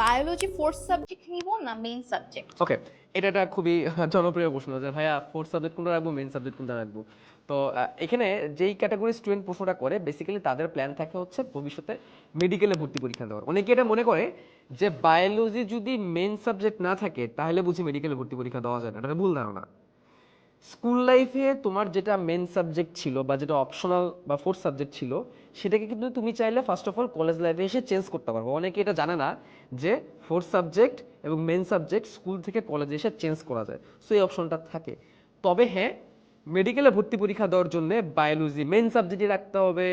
Biology fourth subject নিব না main subject ওকে এটা একটা খুবই জনপ্রিয় প্রশ্ন যে ভাইয়া ফোর্থ সাবজেক্ট কোনটা রাখব মেইন সাবজেক্ট কোনটা রাখব? তো এখানে যেই ক্যাটাগরি স্টুডেন্ট প্রশ্নটা করে বেসিক্যালি তাদের প্ল্যান থাকে হচ্ছে ভবিষ্যতে মেডিকেলে ভর্তি পরীক্ষা দেওয়ার। অনেকে এটা মনে করে যে বায়োলজি যদি মেন সাবজেক্ট না থাকে, তাহলে বুঝি মেডিকেলে ভর্তি পরীক্ষা দেওয়া যায় না। এটা ভুল ধারণা। স্কুল লাইফে তোমার যেটা মেন সাবজেক্ট ছিল বা যেটা অপশনাল বা ফোর্থ সাবজেক্ট ছিল, সেটাকে কিন্তু তুমি চাইলে ফার্স্ট অফ অল কলেজ লাইফে এসে চেঞ্জ করতে পারব। অনেকে এটা জানে না যে ফোর্থ সাবজেক্ট এবং মেন সাবজেক্ট স্কুল থেকে কলেজে এসে চেঞ্জ করা যায়। সো এই অপশনটা থাকে। তবে হ্যাঁ মেডিকেলে ভর্তি পরীক্ষা দেওয়ার জন্য বায়োলজি মেন সাবজেক্টই রাখতে হবে।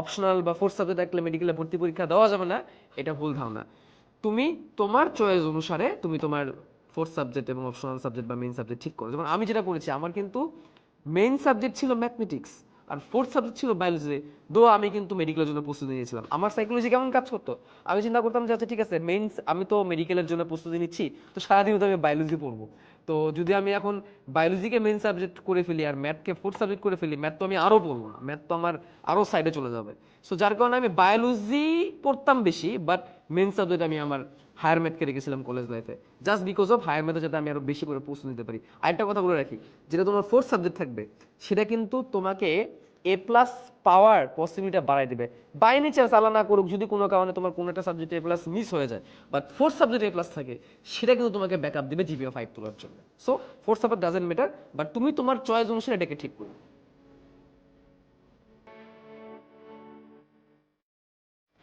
অপশনাল বা ফোর্থ সাবজেক্ট রাখলে মেডিকেলে ভর্তি পরীক্ষা দেওয়া যাবে না। এটা ভুল ধারণা। তুমি তোমার চয়েস অনুসারে তুমি তোমার ফোর্থ সাবজেক্ট এবং অপশনাল সাবজেক্ট বা মেইন সাবজেক্ট ঠিক করো। যেমন আমি যেটা করেছি, আমার কিন্তু মেইন সাবজেক্ট ছিল ম্যাথমেটিক্স আর ফোর্থ সাবজেক্ট ছিল বায়োলজি দো আমি কিন্তু মেডিকেলের জন্য প্রস্তুতি নিয়েছিলাম। আমার সাইকোলজি কেমন কাজ করতো? আমি চিন্তা করতাম যে আচ্ছা ঠিক আছে মেইন আমি তো মেডিকেলের জন্য প্রস্তুতি নিচ্ছি, তো সারাদিন তো আমি বায়োলজি পড়ব। তো যদি আমি এখন বায়োলজিকে মেইন সাবজেক্ট করে ফেলি আর ম্যাথকে ফোর্থ সাবজেক্ট করে ফেলি ম্যাথ তো আমি আরও পড়ব না। ম্যাথ তো আমার আরও সাইডে চলে যাবে। সো যার কারণে আমি বায়োলজি পড়তাম বেশি বাট মেইন সাবজেক্ট আমি আমার হায়ার ম্যাথকে রেখেছিলাম কলেজ লাইফে জাস্ট বিকজ অফ হায়ার ম্যাথে যাতে আমি আরও বেশি করে প্রস্তুতি নিতে পারি। আরেকটা কথা বলে রাখি, যেটা তোমার ফোর্থ সাবজেক্ট থাকবে, সেটা কিন্তু তোমাকে এ প্লাস পাওয়ার পসিবিলিটা বাড়াই দেবে। বাই নেচার চালা না করুক, যদি কোনো কারণে তোমার কোনো একটা সাবজেক্টে এ প্লাস মিস হয়ে যায় but fourth subject A plus থাকে, সেটা কিন্তু তোমাকে ব্যাক ব্যাকআপ দিবে জিপিও ফাইভ তোলার জন্য। So fourth subject doesn't matter but তুমি তোমার চয়েস অনুসারে এটাকে ঠিক করবে